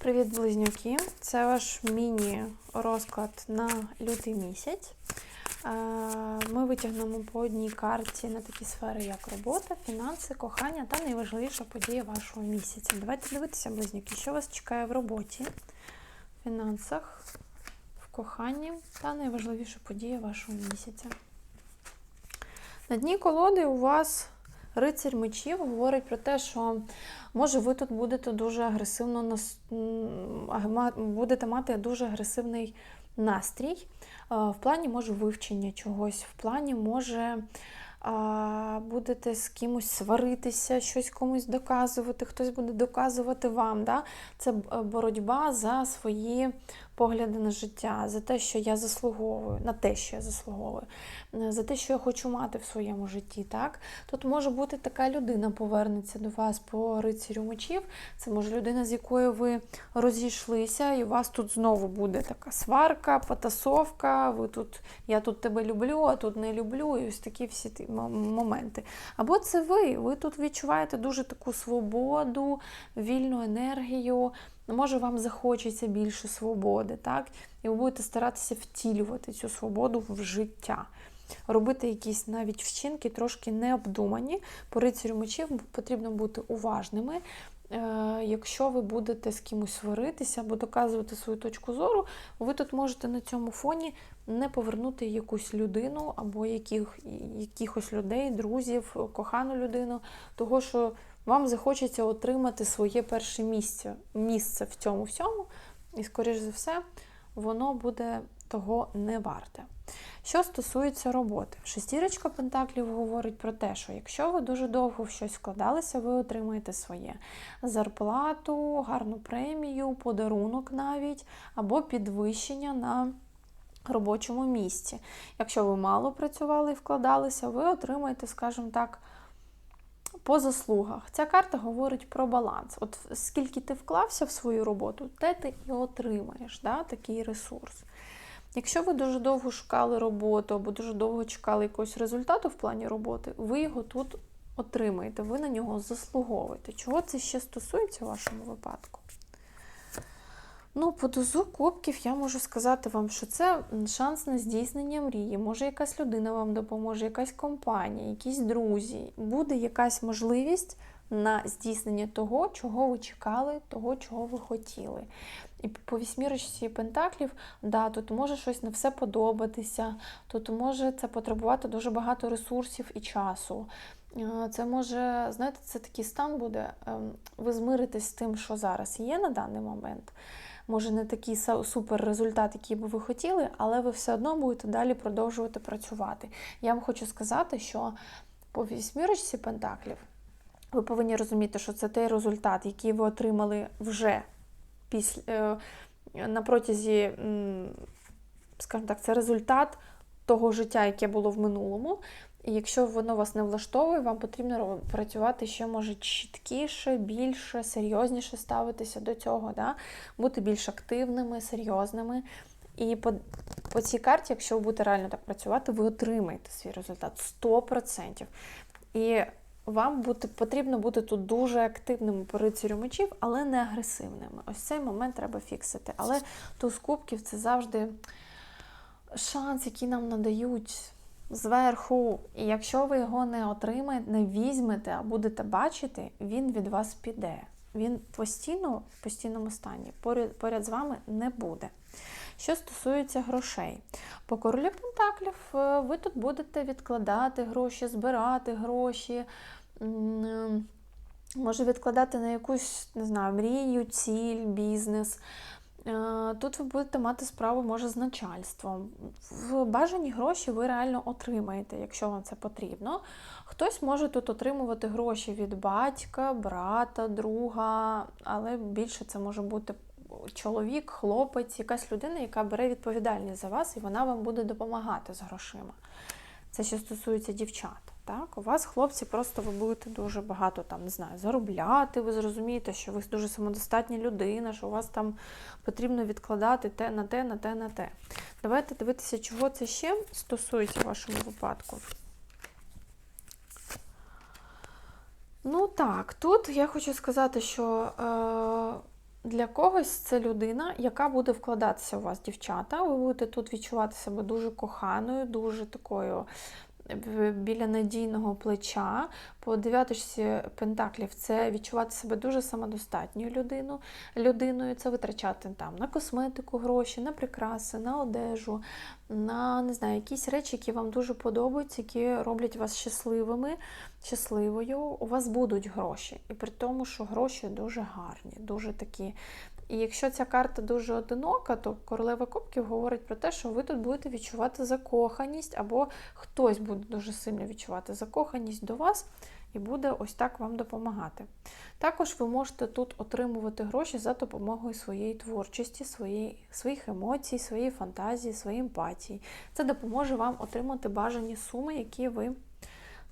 Привіт, близнюки! Це ваш міні-розклад на лютий місяць. Е, Ми витягнемо по одній карті на такі сфери, як робота, фінанси, кохання та найважливіша подія вашого місяця. Давайте дивитися, близнюки, що вас чекає в роботі, в фінансах, в коханні та найважливіша подія вашого місяця. На дні колоди у вас рицарь мечів говорить про те, що може ви тут будете дуже агресивно будете мати дуже агресивний настрій. В плані може вивчення чогось, в плані може будете з кимось сваритися, щось комусь доказувати, хтось буде доказувати вам. Да? Це е, боротьба за свої погляди на життя, за те, що я заслуговую, на те, що я заслуговую, е, за те, що я хочу мати в своєму житті. Так? Тут може бути така людина, повернеться до вас по рицарю мечів. Це може людина, з якою ви розійшлися, і у вас тут знову буде така сварка, потасовка. Ви тут, я тут тебе люблю, а тут не люблю, і ось такі всі ті моменти. Або це ви. Ви тут відчуваєте дуже таку свободу, вільну енергію. Може, вам захочеться більше свободи, так? І ви будете старатися втілювати цю свободу в життя. Робити якісь навіть вчинки трошки необдумані. По рицарю мечів потрібно бути уважними. Е, Якщо ви будете з кимось сваритися або доказувати свою точку зору, ви тут можете на цьому фоні не повернути якусь людину або яких, якихось людей, друзів, кохану людину, того що вам захочеться отримати своє перше місце, місце в цьому всьому, і, скоріш за все, воно буде того не варте. Що стосується роботи, шестірочка Пентаклів говорить про те, що якщо ви дуже довго в щось вкладалися, ви отримаєте своє зарплату, гарну премію, подарунок навіть, або підвищення на робочому місці. Якщо ви мало працювали і вкладалися, ви отримаєте, скажімо так, по заслугах. Ця карта говорить про баланс. От скільки ти вклався в свою роботу, те ти і отримаєш да, такий ресурс. Якщо ви дуже довго шукали роботу або дуже довго чекали якогось результату в плані роботи, ви його тут отримаєте, ви на нього заслуговуєте. Чого це ще стосується в вашому випадку? Ну, по дозу кубків я можу сказати вам, що це шанс на здійснення мрії. Може, якась людина вам допоможе, якась компанія, якісь друзі. Буде якась можливість на здійснення того, чого ви чекали, того, чого ви хотіли. І по вісьмірочці пентаклів, да, тут може щось не все подобатися, тут може це потребувати дуже багато ресурсів і часу. Е, Це може, знаєте, це такий стан буде. ем, Ви змиритесь з тим, що зараз є на даний момент. Може, не такий супер результат, який би ви хотіли, але ви все одно будете далі продовжувати працювати. Я вам хочу сказати, що по вісьмірочці пентаклів ви повинні розуміти, що це той результат, який ви отримали вже після, е, на протязі, скажімо так, це результат того життя, яке було в минулому. І якщо воно вас не влаштовує, вам потрібно працювати ще може чіткіше, більше, серйозніше ставитися до цього, да? бути більш активними, серйозними. І по, по цій карті, якщо ви будете реально так працювати, ви отримаєте свій результат 100%. І вам бути, потрібно бути тут дуже активними по рицарю мечів, але не агресивними. Ось цей момент треба фіксити. Але туз кубків це завжди шанс, який нам надають зверху. І якщо ви його не отримаєте, не візьмете, а будете бачити, він від вас піде. Він постійно в постійному стані поряд, поряд з вами не буде. Що стосується грошей, по королю Пентаклів е, ви тут будете відкладати гроші, збирати гроші, е, може відкладати на якусь, не знаю, мрію, ціль, бізнес. Е, Тут ви будете мати справу, може, з начальством. В бажані гроші ви реально отримаєте, якщо вам це потрібно. Хтось може тут отримувати гроші від батька, брата, друга, але більше це може бути чоловік, хлопець, якась людина, яка бере відповідальність за вас, і вона вам буде допомагати з грошима. Це що стосується дівчат. Так? У вас, хлопці, просто ви будете дуже багато там, не знаю, заробляти, ви зрозумієте, що ви дуже самодостатня людина, що у вас там потрібно відкладати те на те, на те, на те. Давайте дивитися, чого це ще стосується в вашому випадку. Ну так, тут я хочу сказати, що е, для когось це людина, яка буде вкладатися у вас, дівчата. Ви будете тут відчувати себе дуже коханою, дуже такою біля надійного плеча. По дев'яточці пентаклів це відчувати себе дуже самодостатньою людину, людиною. Це витрачати там на косметику гроші, на прикраси, на одежу, на не знаю, якісь речі, які вам дуже подобаються, які роблять вас щасливими, щасливою. У вас будуть гроші. І при тому, що гроші дуже гарні, дуже такі. І якщо ця карта дуже одинока, то королева кубків говорить про те, що ви тут будете відчувати закоханість, або хтось буде дуже сильно відчувати закоханість до вас і буде ось так вам допомагати. Також ви можете тут отримувати гроші за допомогою своєї творчості, своєї, своїх емоцій, своєї фантазії, своєї емпатії. Це допоможе вам отримати бажані суми, які ви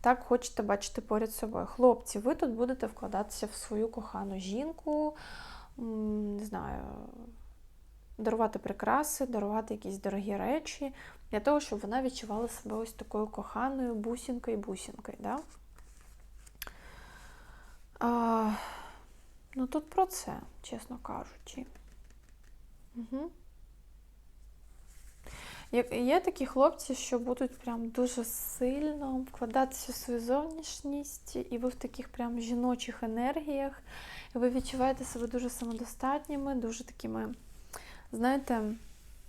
так хочете бачити поряд собою. Хлопці, ви тут будете вкладатися в свою кохану жінку, не знаю, дарувати прикраси, дарувати якісь дорогі речі, для того, щоб вона відчувала себе ось такою коханою бусінкою-бусінкою. Да? А, Ну, тут про це, чесно кажучи. Угу. Є такі хлопці, що будуть прям дуже сильно вкладатися в свою зовнішність, і ви в таких прям жіночих енергіях, і ви відчуваєте себе дуже самодостатніми, дуже такими, знаєте,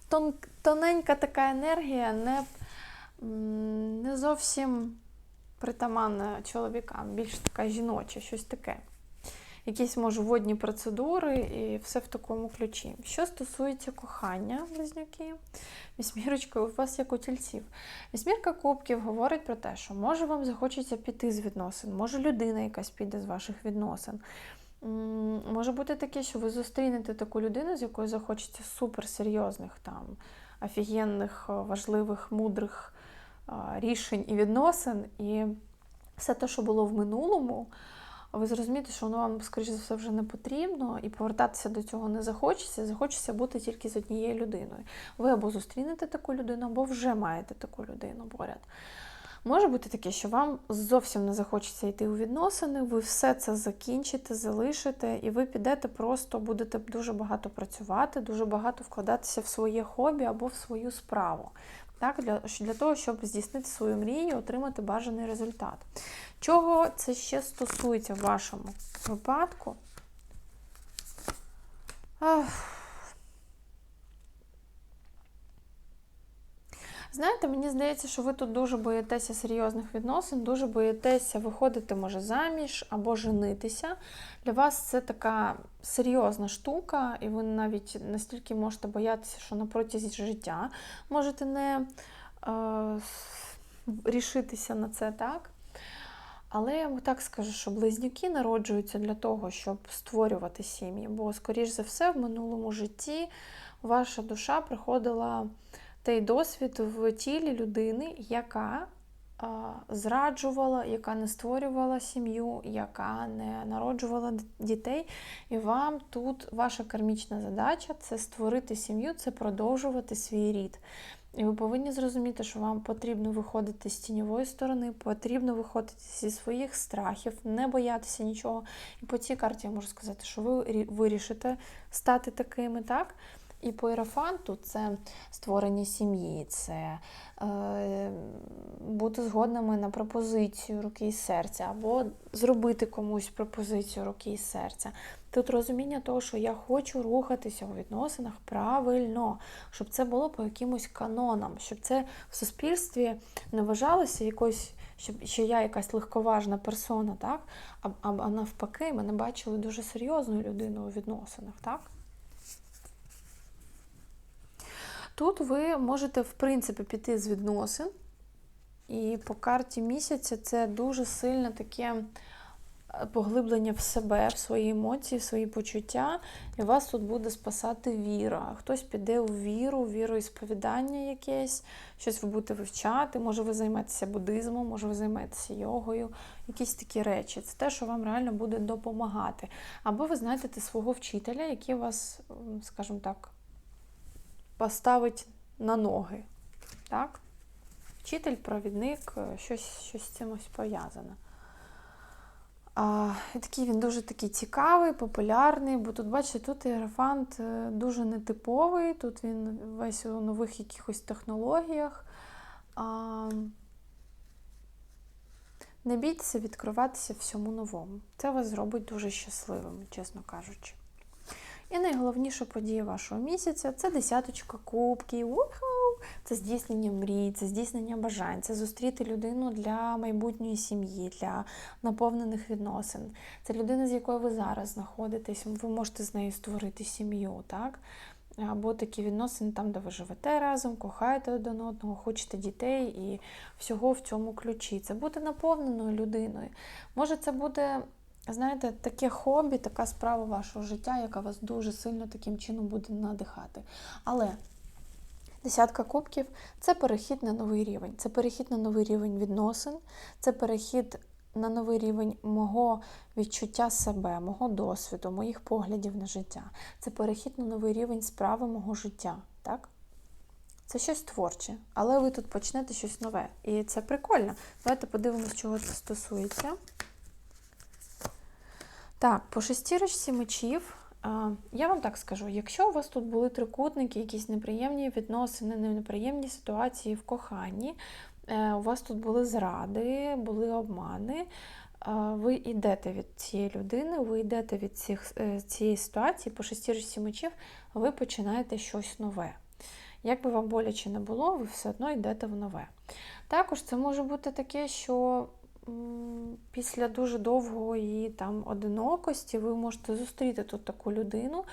тон, тоненька така енергія, не, не зовсім притаманна чоловікам, більш така жіноча, щось таке якісь, може, водні процедури і все в такому ключі. Що стосується кохання, близнюки, вісьмірочкою у вас як у тільців. Вісьмірка кубків говорить про те, що може вам захочеться піти з відносин, може людина якась піде з ваших відносин. Може бути таке, що ви зустрінете таку людину, з якою захочеться суперсерйозних, там, офігенних, важливих, мудрих рішень і відносин. І все те, що було в минулому ви зрозумієте, що воно вам, скоріш за все, вже не потрібно, і повертатися до цього не захочеться, захочеться бути тільки з однією людиною. Ви або зустрінете таку людину, або вже маєте таку людину поряд. Може бути таке, що вам зовсім не захочеться йти у відносини, ви все це закінчите, залишите, і ви підете, просто будете дуже багато працювати, дуже багато вкладатися в своє хобі або в свою справу так, для для того, щоб здійснити свою мрію, отримати бажаний результат. Чого це ще стосується в вашому випадку? Ах. Знаєте, мені здається, що ви тут дуже боїтеся серйозних відносин, дуже боїтеся виходити, може, заміж або женитися. Для вас це така серйозна штука, і ви навіть настільки можете боятися, що на протязі життя можете не е, рішитися на це так. Але я вам так скажу, що близнюки народжуються для того, щоб створювати сім'ї, бо, скоріш за все, в минулому житті ваша душа приходила той досвід в тілі людини, яка зраджувала, яка не створювала сім'ю, яка не народжувала дітей. І вам тут ваша кармічна задача це створити сім'ю, це продовжувати свій рід. І ви повинні зрозуміти, що вам потрібно виходити з тіньової сторони, потрібно виходити зі своїх страхів, не боятися нічого. І по цій карті я можу сказати, що ви вирішите стати такими, так? І по іерофанту це створення сім'ї, це е, бути згодними на пропозицію руки і серця, або зробити комусь пропозицію руки і серця. Тут розуміння того, що я хочу рухатися у відносинах правильно, щоб це було по якимось канонам, щоб це в суспільстві не вважалося якось. Щоб що я якась легковажна персона, так? А, а навпаки, мене бачили дуже серйозною людиною у відносинах, так? Тут ви можете, в принципі, піти з відносин. І по карті місяця це дуже сильне таке е, поглиблення в себе, в свої емоції, в свої почуття. І вас тут буде спасати віра. Хтось піде у віру, віру і якесь, щось ви будете вивчати, може ви займетеся буддизмом, може ви займетеся йогою, якісь такі речі. Це те, що вам реально буде допомагати. Або ви знайдете свого вчителя, який вас, скажімо так, поставить на ноги. Так? Вчитель, провідник, е, щось щось з цимось пов'язане. Такий він дуже такий цікавий, популярний, бо тут, бачите, тут іерофант е, дуже нетиповий, тут він весь у нових якихось технологіях. А, не бійтеся відкриватися всьому новому. Це вас зробить дуже щасливим, чесно кажучи. І найголовніша подія вашого місяця це десяточка кубків. Це здійснення мрій, це здійснення бажань, це зустріти людину для майбутньої сім'ї, для наповнених відносин. Це людина, з якою ви зараз знаходитесь. Ви можете з нею створити сім'ю, так? Або такі відносини там, де ви живете разом, кохаєте один одного, хочете дітей і всього в цьому ключі. Це бути наповненою людиною. Може, це буде знаєте, таке хобі, така справа вашого життя, яка вас дуже сильно таким чином буде надихати. Але десятка кубків це перехід на новий рівень. Це перехід на новий рівень відносин, це перехід на новий рівень мого відчуття себе, мого досвіду, моїх поглядів на життя. Це перехід на новий рівень справи мого життя. так? Це щось творче, але ви тут почнете щось нове. І це прикольно. Давайте подивимось, чого це стосується. Так, по шестірочці мечів. Я вам так скажу: якщо у вас тут були трикутники, якісь неприємні відносини, неприємні ситуації в коханні, е, у вас тут були зради, були обмани, ви йдете від цієї людини, ви йдете від цих, е, цієї ситуації, по шестірочці мечів, ви починаєте щось нове. Як би вам боляче не було, ви все одно йдете в нове. Також це може бути таке, що після дуже довгої там одинокості ви можете зустріти тут таку людину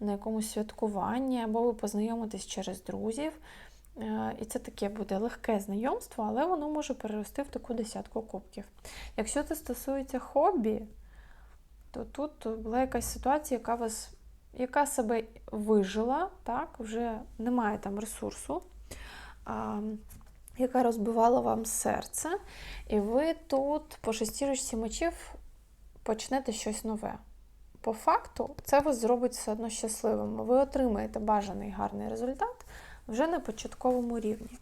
на якомусь святкуванні, або ви познайомитесь через друзів. Е, І це таке буде легке знайомство, але воно може перерости в таку десятку кубків. Якщо це стосується хобі, то тут була якась ситуація, яка вас яка себе вижила, так, вже немає там ресурсу, яка розбивала вам серце, і ви тут по шестірочці мечів почнете щось нове. По факту, це вас зробить все одно щасливим. Ви отримаєте бажаний гарний результат вже на початковому рівні.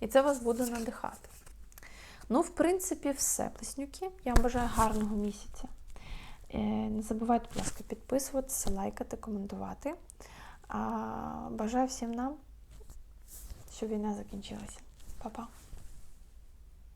І це вас буде надихати. Ну, в принципі, все, плеснюки. Я вам бажаю гарного місяця. Е, Не забувайте, будь ласка, підписуватися, лайкати, коментувати. А, Бажаю всім нам, щоб війна закінчилася. papa.